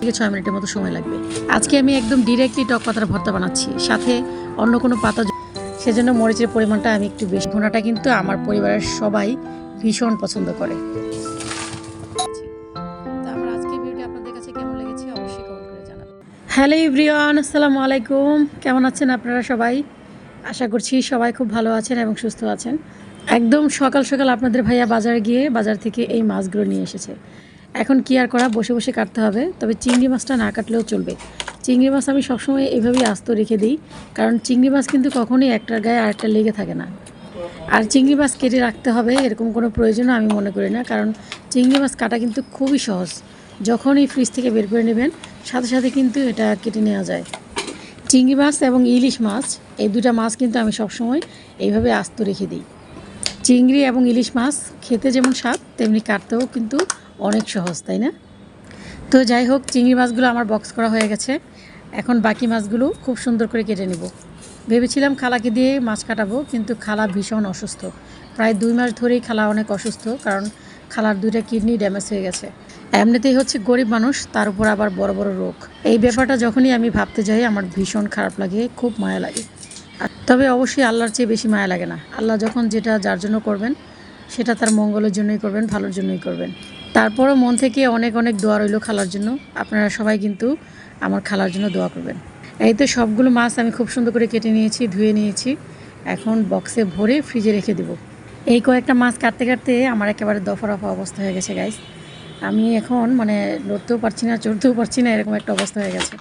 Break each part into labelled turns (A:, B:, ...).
A: থেকে ছয় মিনিটের মতো সময় লাগবে। আজকে আমি একদম ডিরেক্টলি টক পাতার ভর্তা বানাচ্ছি। সাথে অন্য কোনো পাতা সেজন্য মরিচের পরিমাণটা আমি একটু বেশি। ভুনাটা কিন্তু আমার পরিবারের সবাই ভীষণ পছন্দ করে। হ্যালো ইব্রিয়ান আসসালামু আলাইকুম। কেমন আছেন আপনারা সবাই? আশা করছি সবাই খুব ভালো আছেন এবং সুস্থ আছেন। একদম সকাল সকাল আপনাদের ভাইয়া বাজারে গিয়ে বাজার থেকে এই মাছগুলো নিয়ে এসেছে। এখন কি আর করা? বসে বসে কাটতে হবে। তবে চিংড়ি মাছটা না কাটলেও চলবে। চিংড়ি মাছ আমি সবসময় এভাবেই আস্ত রেখে দিই। কারণ চিংড়ি মাছ কিন্তু কখনোই একটার গায়ে আরেকটা লেগে থাকে না। আর চিংড়ি মাছ কেটে রাখতে হবে এরকম কোনো প্রয়োজনও আমি মনে করি না। কারণ চিংড়ি মাছ কাটা কিন্তু খুবই সহজ। যখনই ফ্রিজ থেকে বের করে নেবেন, সাথে সাথে কিন্তু এটা কেটে নেওয়া যায়। চিংড়ি মাছ এবং ইলিশ মাছ, এই দুটা মাছ কিন্তু আমি সবসময় এইভাবে আস্ত রেখে দিই। চিংড়ি এবং ইলিশ মাছ খেতে যেমন স্বাদ, তেমনি কাটতেও কিন্তু অনেক সহজ, তাই না? তো যাই হোক, চিংড়ি মাছগুলো আমার বক্স করা হয়ে গেছে। এখন বাকি মাছগুলো খুব সুন্দর করে কেটে নেব। ভেবেছিলাম খালাকে দিয়ে মাছ কাটাবো, কিন্তু খালা ভীষণ অসুস্থ। প্রায় দুই মাস ধরেই খালা অনেক অসুস্থ, কারণ খালার দুইটা কিডনি ড্যামেজ হয়ে গেছে। এমনিতেই হচ্ছে গরিব মানুষ, তার উপর আবার বড় বড় রোগ। এই ব্যাপারটা যখনই আমি ভাবতে যাই, আমার ভীষণ খারাপ লাগে, খুব মায়া লাগে। তবে অবশ্যই আল্লাহর চেয়ে বেশি মায়া লাগে না। আল্লাহ যখন যেটা যার জন্য করবেন, সেটা তার মঙ্গলের জন্যই করবেন, ভালোর জন্যই করবেন। তারপরও মন থেকে অনেক অনেক দোয়া রইল খালার জন্য। আপনারা সবাই কিন্তু আমার খালার জন্য দোয়া করবেন। এই তো সবগুলো মাছ আমি খুব সুন্দর করে কেটে নিয়েছি, ধুয়ে নিয়েছি। এখন বক্সে ভরে ফ্রিজে রেখে দেবো। এই কয়েকটা মাছ কাটতে কাটতে আমার একেবারে দফা রফা অবস্থা হয়ে গেছে গাইস আমি এখন মানে লড়তেও পারছি না, চড়তেও পারছি না, এরকম একটা অবস্থা হয়ে গেছে।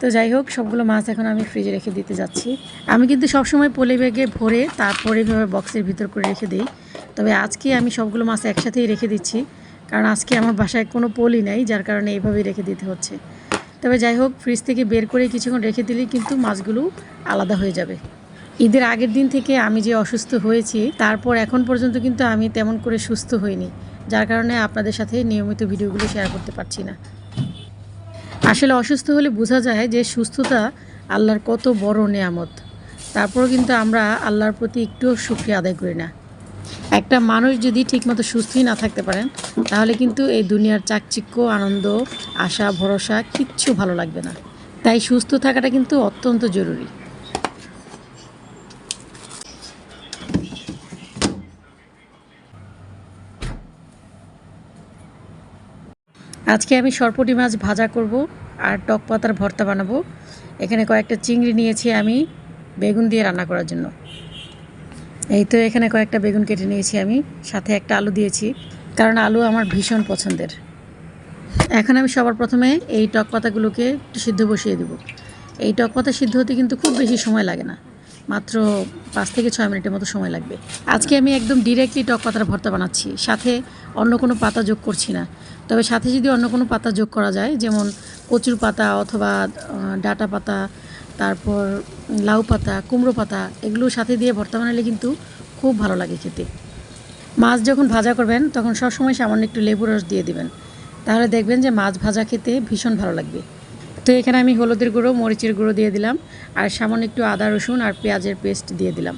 A: তো যাই হোক, সবগুলো মাছ এখন আমি ফ্রিজে রেখে দিতে যাচ্ছি। আমি কিন্তু সবসময় পলি ব্যাগে ভরে তারপরে বক্সের ভিতর করে রেখে দিই। তবে আজকে আমি সবগুলো মাছ একসাথেই রেখে দিচ্ছি। কারণ আজকে আমার বাসায় কোনো পলি নাই, যার কারণে এইভাবেই রেখে দিতে হচ্ছে। তবে যাই হোক ফ্রিজ থেকে বের করে কিছুক্ষণ রেখে দিলেই কিন্তু মাছগুলো আলাদা হয়ে যাবে। ঈদের আগের দিন থেকে আমি যে অসুস্থ হয়েছি, তারপর এখন পর্যন্ত কিন্তু আমি তেমন করে সুস্থ হইনি, যার কারণে আপনাদের সাথে নিয়মিত ভিডিওগুলো শেয়ার করতে পারছি না। আসলে অসুস্থ হলে বোঝা যায় যে সুস্থতা আল্লাহর কত বড় নেয়ামত। তারপরও কিন্তু আমরা আল্লাহর প্রতি একটুও সুক্রিয়া আদায় করি না। একটা মানুষ যদি ঠিকমতো সুস্থই না থাকতে পারেন তাহলে কিন্তু এই দুনিয়ার চাকচিক্য, আনন্দ, আশা, ভরসা কিচ্ছু ভালো লাগবে না। তাই সুস্থ থাকাটা কিন্তু অত্যন্ত জরুরি। আজকে আমি সরপটি মাছ ভাজা করব আর টক পাতার ভর্তা বানাবো। এখানে কয়েকটা চিংড়ি নিয়েছি আমি বেগুন দিয়ে রান্না করার জন্য। এই তো এখানে কয়েকটা বেগুন কেটে নিয়েছি আমি, সাথে একটা আলু দিয়েছি, কারণ আলু আমার ভীষণ পছন্দের। এখন আমি সবার প্রথমে এই টক পাতাগুলোকে একটু সিদ্ধ বসিয়ে দেব। এই টক পাতা সিদ্ধ হতে কিন্তু খুব বেশি সময় লাগে না, মাত্র পাঁচ থেকে ছয় মিনিটের মতো সময় লাগবে। আজকে আমি একদম ডিরেক্টলি টক পাতার ভর্তা বানাচ্ছি, সাথে অন্য কোনো পাতা যোগ করছি না। তবে সাথে যদি অন্য কোনো পাতা যোগ করা যায়, যেমন কচুর পাতা অথবা ডাঁটা পাতা তারপর লাউ পাতা, কুমড়ো পাতা এগুলো সাথে দিয়ে ভর্তা বানালে কিন্তু খুব ভালো লাগে খেতে। মাছ যখন ভাজা করবেন, তখন সবসময় সামান্য একটু লেবু রস দিয়ে দিবেন। তাহলে দেখবেন যে মাছ ভাজা খেতে ভীষণ ভালো লাগবে। তো এখানে আমি হলুদের গুঁড়ো, মরিচের গুঁড়ো দিয়ে দিলাম, আর সামান্য একটু আদা রসুন আর পেঁয়াজের পেস্ট দিয়ে দিলাম।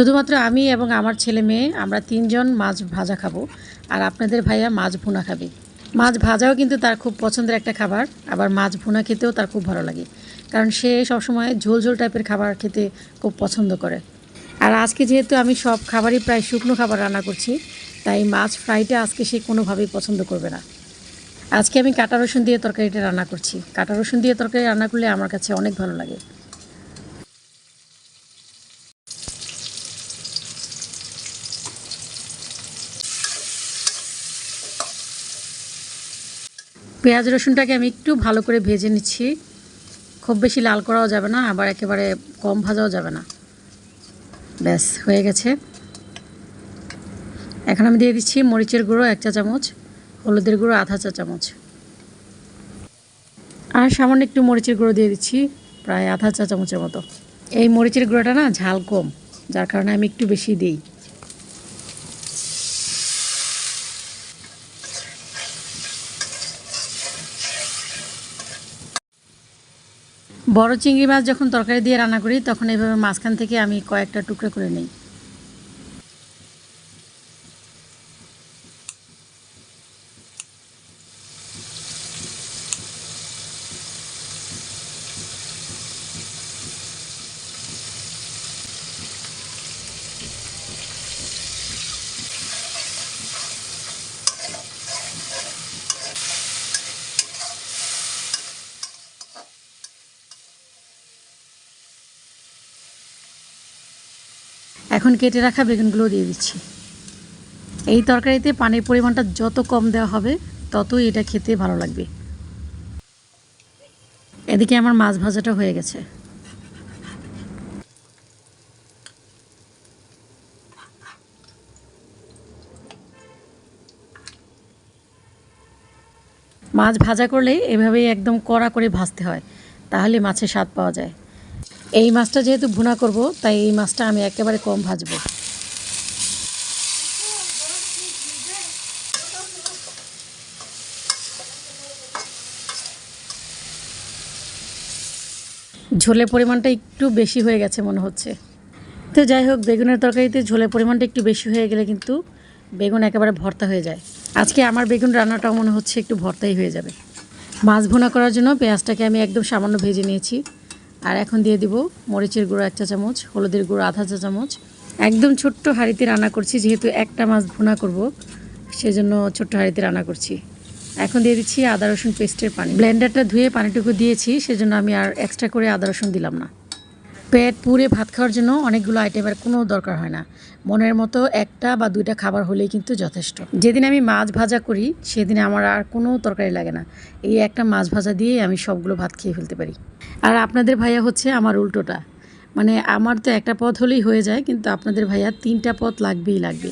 A: শুধুমাত্র আমি এবং আমার ছেলে মেয়ে, আমরা তিনজন মাছ ভাজা খাব। আর আপনাদের ভাইয়া মাছ ভুনা খাবে। মাছ ভাজাও কিন্তু তার খুব পছন্দের একটা খাবার, আবার মাছ ভুনা খেতেও তার খুব ভালো লাগে। কারণ সে সবসময় ঝোল ঝোল টাইপের খাবার খেতে খুব পছন্দ করে। আর আজকে যেহেতু আমি সব খাবারই প্রায় শুকনো খাবার রান্না করছি, তাই মাছ ফ্রাইটা আজকে সে কোনোভাবেই পছন্দ করবে না। আজকে আমি কাটা রসুন দিয়ে তরকারিটা রান্না করছি। কাটা রসুন দিয়ে তরকারি রান্না করলে আমার কাছে অনেক ভালো লাগে। পেঁয়াজ রসুনটাকে আমি একটু ভালো করে ভেজে নিচ্ছি। খুব বেশি লাল করাও যাবে না, আবার একেবারে কম ভাজাও যাবে না। ব্যাস, হয়ে গেছে। এখন আমি দিয়ে দিচ্ছি মরিচের গুঁড়ো এক চা চামচ, হলুদের গুঁড়ো আধা চা চামচ। আর সামান্য একটু মরিচের গুঁড়ো দিয়ে দিচ্ছি প্রায় আধা চা চামচের মতো। এই মরিচের গুঁড়োটা না ঝাল কম, যার কারণে আমি একটু বেশি দিই। বড় চিংড়ি মাছ যখন তরকারি দিয়ে রান্না করি, তখন এইভাবে মাঝখান থেকে আমি কয়েকটা টুকরো করে নিই। এখন কেটে রাখা বেগুনগুলো দিয়ে দিচ্ছি। এই তরকারিতে পানির পরিমাণটা যত কম দেওয়া হবে, ততই এটা খেতে ভালো লাগবে। এদিকে আমার মাছ ভাজাটা হয়ে গেছে। মাছ ভাজা করলে এভাবেই একদম কড়া করে ভাজতে হয়, তাহলে মাছের স্বাদ পাওয়া যায়। এই মাছটা যেহেতু ভুনা করব, তাই এই মাছটা আমি একেবারে কম ভাজবো। ঝোলের পরিমাণটা একটু বেশি হয়ে গেছে মনে হচ্ছে। তো যাই হোক, বেগুনের তরকারিতে ঝোলের পরিমাণটা একটু বেশি হয়ে গেলে কিন্তু বেগুন একেবারে ভর্তা হয়ে যায়। আজকে আমার বেগুন রান্নাটাও মনে হচ্ছে একটু ভর্তাই হয়ে যাবে। মাছ ভুনা করার জন্য পেঁয়াজটাকে আমি একদম সামান্য ভেজে নিয়েছি। আর এখন দিয়ে দিব মরিচের গুঁড়ো এক চা চামচ, হলুদের গুঁড়ো আধা চা চামচ। একদম ছোট্ট হাঁড়িতে রান্না করছি, যেহেতু একটা মাছ ভুনা করব, সেজন্য ছোট্ট হাঁড়িতে রান্না করছি। এখন দিয়ে দিচ্ছি আদা, রসুন পেস্টের পানি। ব্লেন্ডারটা ধুয়ে পানিটুকু দিয়েছি, সেজন্য আমি আর এক্সট্রা করে আদা, রসুন দিলাম না। পেট পুরে ভাত খাওয়ার জন্য অনেকগুলো আইটেমের কোনো দরকার হয় না। মনের মতো একটা বা দুইটা খাবার হলেই কিন্তু যথেষ্ট। যেদিন আমি মাছ ভাজা করি, সেদিন আমার আর কোনো তরকারি লাগে না। এই একটা মাছ ভাজা দিয়েই আমি সবগুলো ভাত খেয়ে ফেলতে পারি। আর আপনাদের ভাইয়া হচ্ছে আমার উল্টোটা। মানে আমার তো একটা পথ হলেই হয়ে যায়, কিন্তু আপনাদের ভাইয়া তিনটা পথ লাগবেই লাগবে।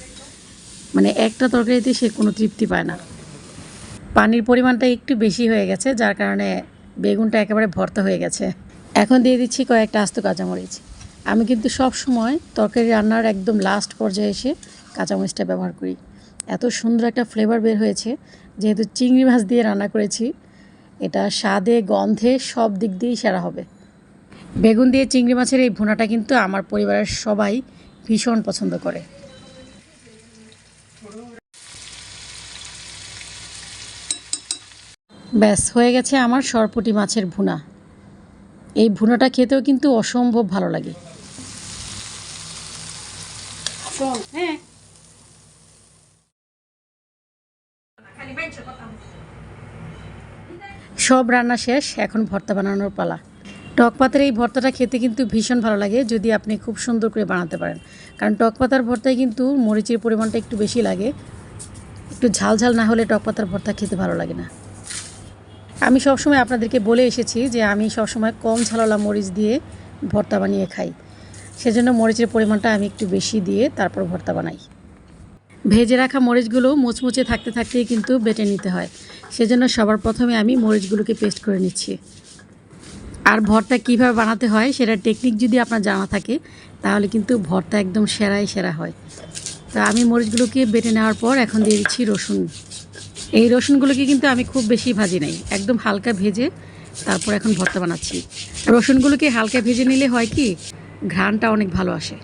A: মানে একটা তরকারিতে সে কোনো তৃপ্তি পায় না। পানির পরিমাণটা একটু বেশি হয়ে গেছে, যার কারণে বেগুনটা একেবারে ভর্তা হয়ে গেছে। এখন দিয়ে দিচ্ছি কয়েকটা আস্ত কাঁচামরিচ। আমি কিন্তু সব সময় তরকারি রান্নার একদম লাস্ট পর্যায়ে এসে কাঁচামরিচটা ব্যবহার করি। এত সুন্দর একটা ফ্লেভার বের হয়েছে, যেহেতু চিংড়ি মাছ দিয়ে রান্না করেছি, এটা স্বাদে, গন্ধে সব দিক দিয়েই সেরা হবে। বেগুন দিয়ে চিংড়ি মাছের এই ভুনাটা কিন্তু আমার পরিবারের সবাই ভীষণ পছন্দ করে। ব্যাস, হয়ে গেছে আমার সরপুটি মাছের ভুনা। এই ভুনাটা খেতেও কিন্তু অসম্ভব ভালো লাগে। সব রান্না শেষ, এখন ভর্তা বানানোর পালা। টক পাতার এই ভর্তাটা খেতে কিন্তু ভীষণ ভালো লাগে, যদি আপনি খুব সুন্দর করে বানাতে পারেন। কারণ টক পাতার ভর্তায় কিন্তু মরিচের পরিমাণটা একটু বেশি লাগে। একটু ঝাল ঝাল না হলে টক পাতার ভর্তা খেতে ভালো লাগে না। আমি সবসময় আপনাদেরকে বলে এসেছি যে আমি সবসময় কম ঝালওয়ালা মরিচ দিয়ে ভর্তা বানিয়ে খাই। সেজন্য মরিচের পরিমাণটা আমি একটু বেশি দিয়ে তারপর ভর্তা বানাই। ভেজে রাখা মরিচগুলো মুচমুচে থাকতে থাকতেই কিন্তু বেটে নিতে হয়। সেজন্য সবার প্রথমে আমি মরিচগুলোকে পেস্ট করে নিচ্ছি। আর ভর্তা কীভাবে বানাতে হয় সেটা টেকনিক যদি আপনার জানা থাকে, তাহলে কিন্তু ভর্তা একদম সেরাই সেরা হয়। তা আমি মরিচগুলোকে বেটে নেওয়ার পর এখন দিয়ে দিচ্ছি রসুন। এই রসুনগুলোকে কিন্তু আমি খুব বেশি ভাজি নাই, একদম হালকা ভেজে তারপর এখন ভর্তা বানাচ্ছি। রসুনগুলোকে হালকা ভেজে নিলে হয় কি, ঘ্রাণটা অনেক ভালো আসে।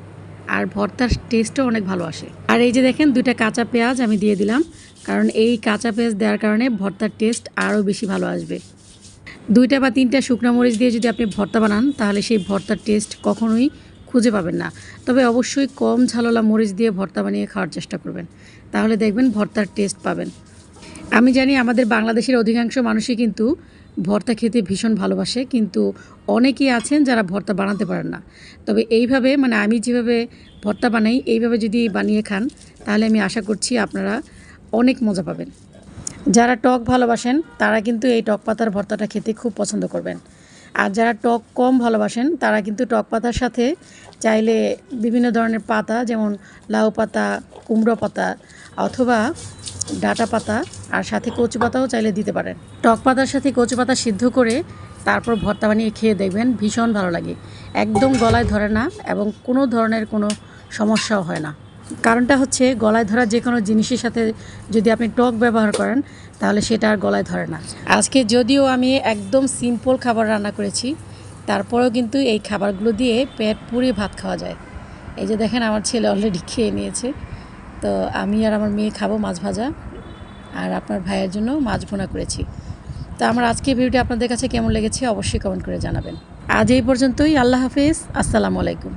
A: আর ভর্তার টেস্টও অনেক ভালো আসে। আর এই যে দেখেন, দুইটা কাঁচা পেঁয়াজ আমি দিয়ে দিলাম, কারণ এই কাঁচা পেঁয়াজ দেওয়ার কারণে ভর্তার টেস্ট আরও বেশি ভালো আসবে। দুইটা বা তিনটা শুকনো মরিচ দিয়ে যদি আপনি ভর্তা বানান, তাহলে সেই ভর্তার টেস্ট কখনোই খুঁজে পাবেন না। তবে অবশ্যই কম ঝাললা মরিচ দিয়ে ভর্তা বানিয়ে খাওয়ার চেষ্টা করবেন। তাহলে দেখবেন ভর্তার টেস্ট পাবেন। আমি জানি আমাদের বাংলাদেশের অধিকাংশ মানুষই কিন্তু ভর্তা খেতে ভীষণ ভালোবাসে, কিন্তু অনেকেই আছেন যারা ভর্তা বানাতে পারেন না। তবে এইভাবে মানে আমি যেভাবে ভর্তা বানাই, এইভাবে যদি বানিয়ে খান, তাহলে আমি আশা করছি আপনারা অনেক মজা পাবেন। যারা টক ভালোবাসেন, তারা কিন্তু এই টক পাতার ভর্তাটা খেতে খুব পছন্দ করবেন। আর যারা টক কম ভালোবাসেন, তারা কিন্তু টক পাতার সাথে চাইলে বিভিন্ন ধরনের পাতা, যেমন লাউ পাতা, কুমড়ো পাতা, অথবা ডাটা পাতা আর সাথে কচু পাতাও চাইলে দিতে পারেন। টক পাতার সাথে কচু পাতা সিদ্ধ করে তারপর ভর্তা বানিয়ে খেয়ে দেখবেন ভীষণ ভালো লাগে। একদম গলায় ধরে না এবং কোনো ধরনের কোনো সমস্যাও হয় না। কারণটা হচ্ছে গলায় ধরা যে কোনো জিনিসের সাথে যদি আপনি টক ব্যবহার করেন, তাহলে সেটা আর গলায় ধরে না। আজকে যদিও আমি একদম সিম্পল খাবার রান্না করেছি, তারপরেও কিন্তু এই খাবারগুলো দিয়ে পেট পুড়িয়ে ভাত খাওয়া যায়। এই যে দেখেন আমার ছেলে অলরেডি খেয়ে নিয়েছে। তো আমি আর আমার মেয়ে খাব মাছ ভাজা, আর আপনার ভাইয়ের জন্য মাছ ভোনা করেছি। তো আমার আজকের ভিডিওটি আপনাদের কাছে কেমন লেগেছে অবশ্যই কমেন্ট করে জানাবেন। আজ এই পর্যন্তই, আল্লাহ হাফিজ, আসসালামু আলাইকুম।